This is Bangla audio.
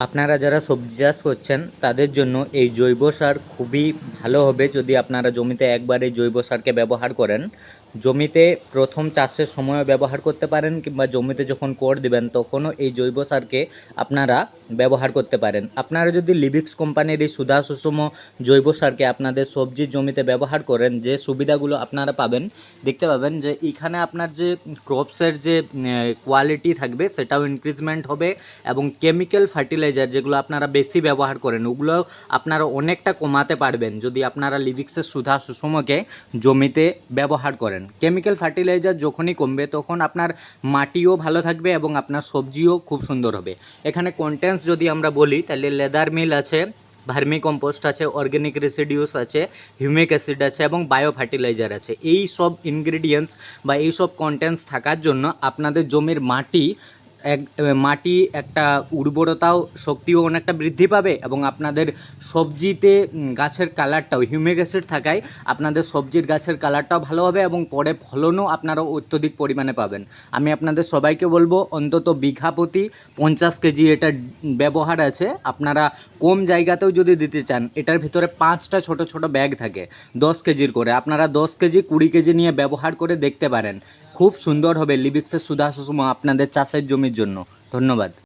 আপনারা যারা সবজি চাষ করছেন, তাদের জন্য এই জৈব সার খুবই ভালো হবে যদি আপনারা জমিতে একবারে জৈব সারকে ব্যবহার করেন। জমিতে প্রথম চাষের সময় ব্যবহার করতে পারেন কিংবা জমিতে যখন কোর দিবেন, তখনও এই জৈব সারকে আপনারা ব্যবহার করতে পারেন। আপনারা যদি লিবিক্স কোম্পানির এই সুধা সুষম জৈব সারকে আপনাদের সবজির জমিতে ব্যবহার করেন, যে সুবিধাগুলো আপনারা পাবেন, দেখতে পাবেন যে এখানে আপনার যে ক্রপসের যে কোয়ালিটি থাকবে, সেটাও ইনক্রিজমেন্ট হবে এবং কেমিক্যাল ফার্টিলাইজার যেগুলো আপনারা বেশি ব্যবহার করেন, ওগুলো আপনারা অনেকটা কমাতে পারবেন যদি আপনারা লিভিক্সের সুধা সুষমকে জমিতে ব্যবহার করেন। কেমিক্যাল ফার্টিলাইজার যখনই কমবে, তখন আপনার মাটিও ভালো থাকবে এবং আপনার সবজিও খুব সুন্দর হবে। এখানে কন্টেন্টস যদি আমরা বলি, তাহলে লেদার মিল আছে ভার্মি কম্পোস্ট আছে অর্গ্যানিক রেসিডিউস আছে, হিউমিক অ্যাসিড আছে এবং বায়ো ফার্টিলাইজার আছে। এই সব ইনগ্রিডিয়েন্টস বা এই সব কন্টেন্টস থাকার জন্য আপনাদের জমির মাটি এক মাটি একটা উর্বরতাও শক্তিও অনেকটা বৃদ্ধি পাবে এবং আপনাদের সবজিতে গাছের কালারটাও হিউমিক অ্যাসিড থাকায় আপনাদের সবজির গাছের কালারটাও ভালো হবে এবং পরে ফলনও আপনারা অত্যধিক পরিমাণে পাবেন। আমি আপনাদের সবাইকে বলব, অন্তত বিঘা প্রতি পঞ্চাশ কেজি এটা ব্যবহার আছে। আপনারা কম জায়গাতেও যদি দিতে চান, এটার ভিতরে পাঁচটা ছোট ছোট ব্যাগ থাকে, দশ কেজির করে। আপনারা দশ কেজি, কুড়ি কেজি নিয়ে ব্যবহার করে দেখতে পারেন। খুব সুন্দর হবে লিবিক্সের সুধা সুষম আপনাদের চাষের জমির জন্য। ধন্যবাদ।